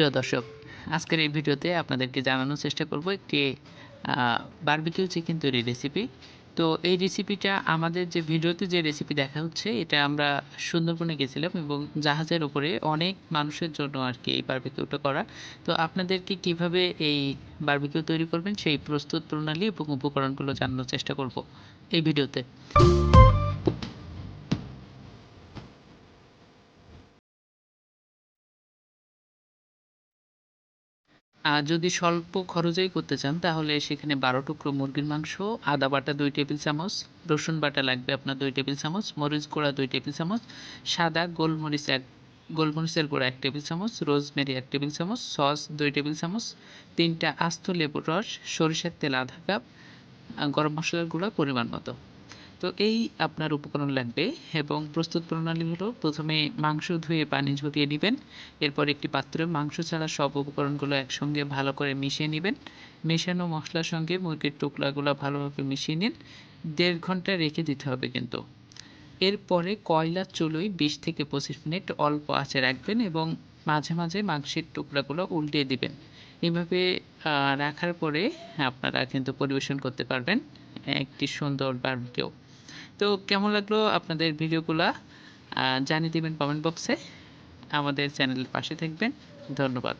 সুপ্রিয় দর্শক, আজকের এই ভিডিওতে আপনাদেরকে জানানোর চেষ্টা করব একটি বারবিকিউ চিকেন তৈরির রেসিপি তো এই রেসিপিটা আমাদের যে ভিডিওতে যে রেসিপি দেখা হচ্ছে, এটা আমরা সুন্দরবনে গেছিলাম এবং জাহাজের উপরে অনেক মানুষের জন্য আর কি এই বারবিকিউটা করা। তো আপনাদেরকে কীভাবে এই বারবিকিউ তৈরি করবেন সেই প্রস্তুত প্রণালী এবং উপকরণগুলো জানানোর চেষ্টা করব এই ভিডিওতে। যদি স্বল্প খরচেই করতে চান, তাহলে সেখানে বারো টুকরো মুরগির মাংস, আদা বাটা দুই টেবিল চামচ, রসুন বাটা লাগবে আপনার দুই টেবিল চামচ, মরিচ গুঁড়া দুই টেবিল চামচ, সাদা গোলমরিচ এক, গোলমরিচের গুঁড়া এক টেবিল চামচ, রোজমেরি এক টেবিল চামচ, সস দুই টেবিল চামচ, তিনটা আস্ত লেবুর রস, সরিষার তেল আধা কাপ গরম মশলার গুঁড়া পরিমাণ মতো। তো এই আপনার উপকরণ লাগবে এবং প্রস্তুত প্রণালী হলো প্রথমে মাংস ধুয়ে পানি ঝরিয়ে নেবেন, এরপর একটি পাত্রে মাংস ছাড়া সব উপকরণগুলো একসঙ্গে ভালো করে মিশিয়ে নেবেন। মেশানো মশলার সঙ্গে মুরগির টুকরাগুলো ভালোভাবে মিশিয়ে নিন, দেড় ঘণ্টা রেখে দিতে হবে কিন্তু। এরপরে কয়লার চুলোয় বিশ থেকে পঁচিশ মিনিট অল্প আঁচে রাখবেন এবং মাঝে মাঝে মাংসের টুকরাগুলো উল্টে দিবেন। এভাবে রাখার পরে আপনারা কিন্তু পরিবেশন করতে পারবেন একটি সুন্দর বার্বিকিউ তো কেমন লাগল আপনাদের ভিডিওগুলা? জানিয়ে দেবেন কমেন্ট বক্সে আমাদের চ্যানেলের পাশে থাকবেন। ধন্যবাদ।